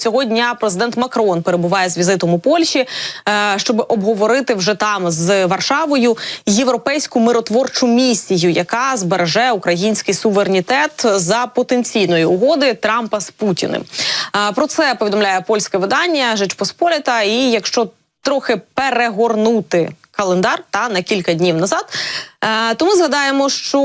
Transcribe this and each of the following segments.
Цього дня президент Макрон перебуває з візитом у Польщі, е, щоб обговорити вже там з Варшавою європейську миротворчу місію, яка збереже український суверенітет за потенційної угоди Трампа з Путіним. Е, Про це повідомляє польське видання Жич Посполіта. І якщо трохи перегорнути календар та на кілька днів назад. Е, Тому згадаємо, що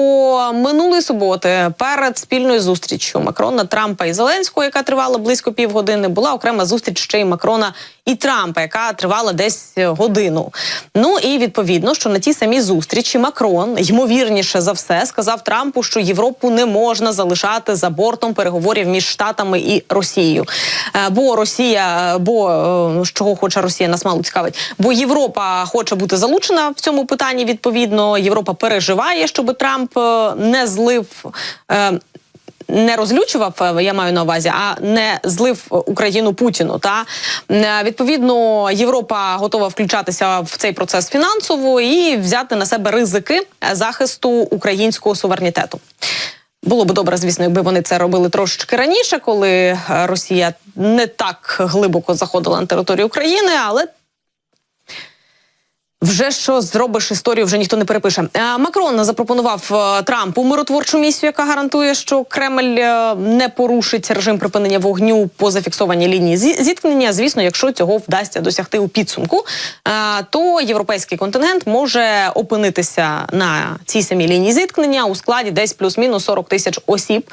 минулої суботи перед спільною зустрічю Макрона, Трампа і Зеленського, яка тривала близько півгодини, була окрема зустріч ще й Макрона і Трампа, яка тривала десь годину. Ну і відповідно, що на тій самій зустрічі Макрон ймовірніше за все сказав Трампу, що Європу не можна залишати за бортом переговорів між Штатами і Росією. Е, Бо Росія, бо е, чого хоче Росія, нас мало цікавить. Бо Європа хоче бути залучена в цьому питанні. Відповідно, Європа переживає, щоб Трамп е, не злив. е, Не розлючував, е, я маю на увазі, а не злив Україну Путіну. Та відповідно Європа готова включатися в цей процес фінансово і взяти на себе ризики захисту українського суверенітету. Було б добре, звісно, якби вони це робили трошечки раніше, коли Росія не так глибоко заходила на територію України, але вже що зробиш історію, вже ніхто не перепише. Е, Макрон запропонував е, Трампу миротворчу місію, яка гарантує, що Кремль е, не порушить режим припинення вогню по зафіксованій лінії зі- зіткнення. Звісно, якщо цього вдасться досягти у підсумку, то європейський контингент може опинитися на цій самій лінії зіткнення у складі десь плюс-мінус 40 тисяч осіб.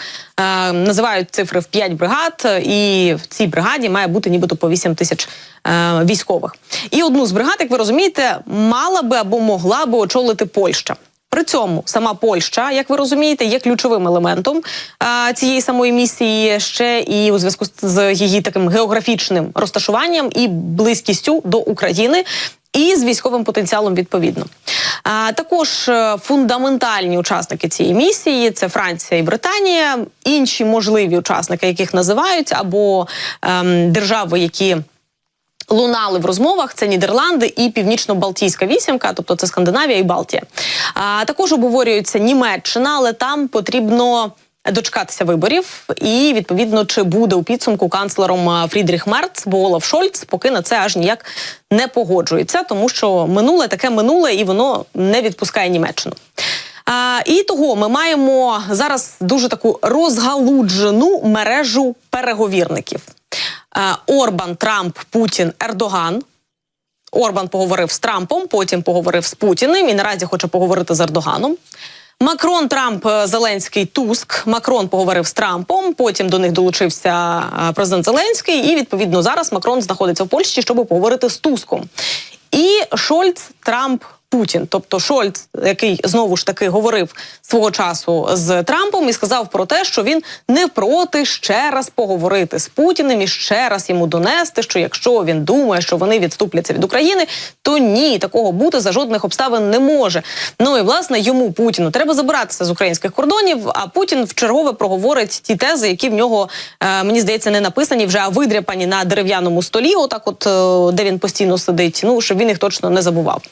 Називають цифри в 5 бригад, і в цій бригаді має бути нібито по 8 тисяч е, військових. І одну з бригад, як ви розумієте, мала би або могла би очолити Польща. При цьому сама Польща, як ви розумієте, є ключовим елементом а, цієї самої місії ще і у зв'язку з- її таким географічним розташуванням і близькістю до України. І з військовим потенціалом відповідно. А, також е, фундаментальні учасники цієї місії це Франція і Британія, інші можливі учасники, яких називають, або ем, держави, які лунали в розмовах. Це Нідерланди і Північно-Балтійська вісімка, тобто це Скандинавія і Балтія. А також обговорюється Німеччина, але там потрібно. Дочекатися виборів, і відповідно чи буде у підсумку канцлером Фрідріх Мерц, бо Олаф Шольц поки на це аж ніяк не погоджується, тому що минуле таке минуле, і воно не відпускає Німеччину. А, і того ми маємо зараз дуже таку розгалуджену мережу переговірників. Е, Орбан, Трамп, Путін, Ердоган. Орбан поговорив з Трампом, потім поговорив з Путіним і наразі хоче поговорити з Ердоганом. Макрон, Трамп, е, Зеленський, Туск. Макрон поговорив з Трампом. Потім до них долучився е, президент Зеленський. І відповідно зараз Макрон знаходиться в Польщі, щоб поговорити з Туском. І Шольц, Трамп, Путін, тобто Шольц, який знову ж таки говорив свого часу з Трампом і сказав про те, що він не проти ще раз поговорити з Путіним і ще раз йому донести, що якщо він думає, що вони відступляться від України, то ні, такого бути за жодних обставин не може. Ну і власне йому Путіну треба забиратися з українських кордонів. А Путін в чергове проговорить ті тези, які в нього е, мені здається не написані вже, а видряпані на дерев'яному столі. Отак, от е, де він постійно сидить. Ну щоб він їх точно не забував.